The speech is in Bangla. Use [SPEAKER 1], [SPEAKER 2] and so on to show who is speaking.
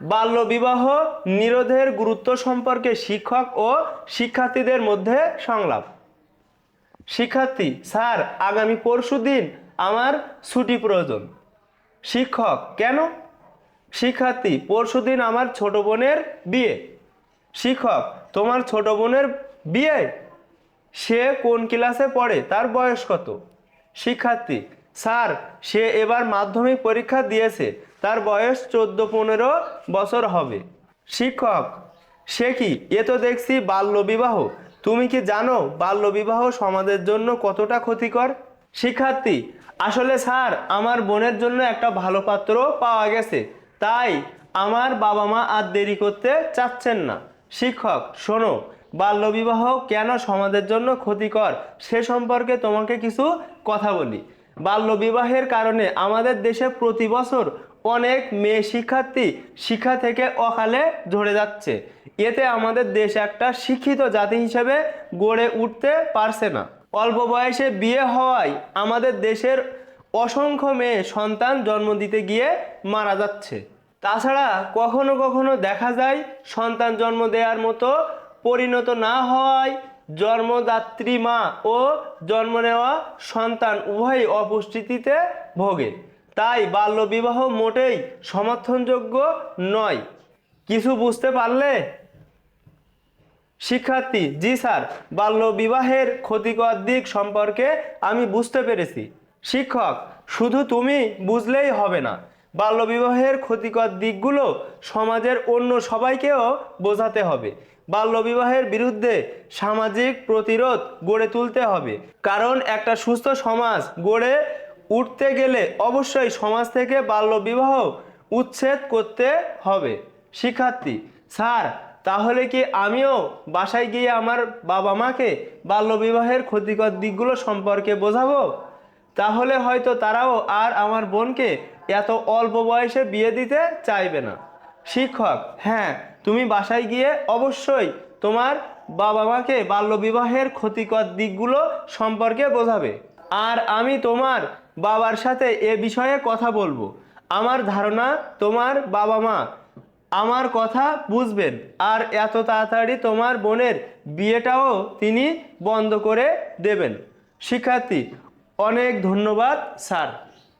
[SPEAKER 1] বাল্যবিবাহ নিরোধের গুরুত্ব সম্পর্কে শিক্ষক ও শিক্ষার্থীদের মধ্যে সংলাপ। শিক্ষার্থী, স্যার, আগামী পরশু দিন আমার ছুটি প্রয়োজন। শিক্ষক, কেন? শিক্ষার্থী পরশুদিন আমার ছোট বোনের বিয়ে। শিক্ষক, তোমার ছোট বোনের বিয়ে? সে কোন ক্লাসে পড়ে? তার বয়স কত? শিক্ষার্থী, স্যার, সে এবার মাধ্যমিক পরীক্ষা দিয়েছে। তার বয়স চোদ্দ পনেরো বছর হবে। শিক্ষক, সে কি? এ তো দেখছি বাল্যবিবাহ তুমি কি জানো বাল্যবিবাহ সমাজের জন্য কতটা ক্ষতিকর? শিক্ষার্থী, আসলে স্যার, আমার বোনের জন্য একটা ভালো পাত্র পাওয়া গেছে। তাই আমার বাবা মা আর দেরি করতে চাচ্ছেন না। শিক্ষক, শোনো বাল্যবিবাহ কেন সমাজের জন্য ক্ষতিকর সে সম্পর্কে তোমাকে কিছু কথা বলি। বাল্যবিবাহের কারণে আমাদের দেশে প্রতি বছর অনেক মেয়ে শিক্ষার্থী শিক্ষা থেকে অকালে ঝরে যাচ্ছে। এতে আমাদের দেশ একটা শিক্ষিত জাতি হিসেবে গড়ে উঠতে পারছে না। অল্প বয়সে বিয়ে হওয়ায় আমাদের দেশের অসংখ্য মেয়ে সন্তান জন্ম দিতে গিয়ে মারা যাচ্ছে। তাছাড়া কখনো কখনো দেখা যায় সন্তান জন্ম দেওয়ার মতো পরিণত না হওয়ায় জন্মদাত্রী মা ও জন্ম নেওয়া সন্তান উভয়ই অপুষ্টিতে ভোগে। তাই বাল্যবিবাহ মোটেই সমর্থনযোগ্য নয়। কিছু বুঝতে পারলে? শিক্ষার্থী, জি স্যার, বাল্যবিবাহের ক্ষতিকর দিক সম্পর্কে আমি বুঝতে পেরেছি। শিক্ষক, শুধু তুমি বুঝলেই হবে না। বাল্যবিবাহের ক্ষতিকর দিকগুলো সমাজের অন্য সবাইকেও বোঝাতে হবে। বাল্যবিবাহের বিরুদ্ধে সামাজিক প্রতিরোধ গড়ে তুলতে হবে। কারণ একটা সুস্থ সমাজ গড়ে উঠতে গেলে অবশ্যই সমাজ থেকে বাল্যবিবাহ উচ্ছেদ করতে হবে। শিক্ষার্থী, স্যার, তাহলে কি আমিও বাসায় গিয়ে আমার বাবা মাকে বাল্যবিবাহের ক্ষতিকর দিকগুলো সম্পর্কে বোঝাবো? তাহলে হয়তো তারাও আর আমার বোনকে এত অল্প বয়সে বিয়ে দিতে চাইবে না। শিক্ষক হ্যাঁ তুমি বাসায় গিয়ে অবশ্যই তোমার বাবা মাকে বাল্যবিবাহের ক্ষতিকর দিকগুলো সম্পর্কে বোঝাবে। আর আমি তোমার বাবার সাথে এ বিষয়ে কথা বলব। আমার ধারণা তোমার বাবা মা আমার কথা বুঝবেন আর এত তাড়াতাড়ি তোমার বোনের বিয়েটাও তিনি বন্ধ করে দেবেন। শিক্ষার্থী, অনেক ধন্যবাদ, স্যার।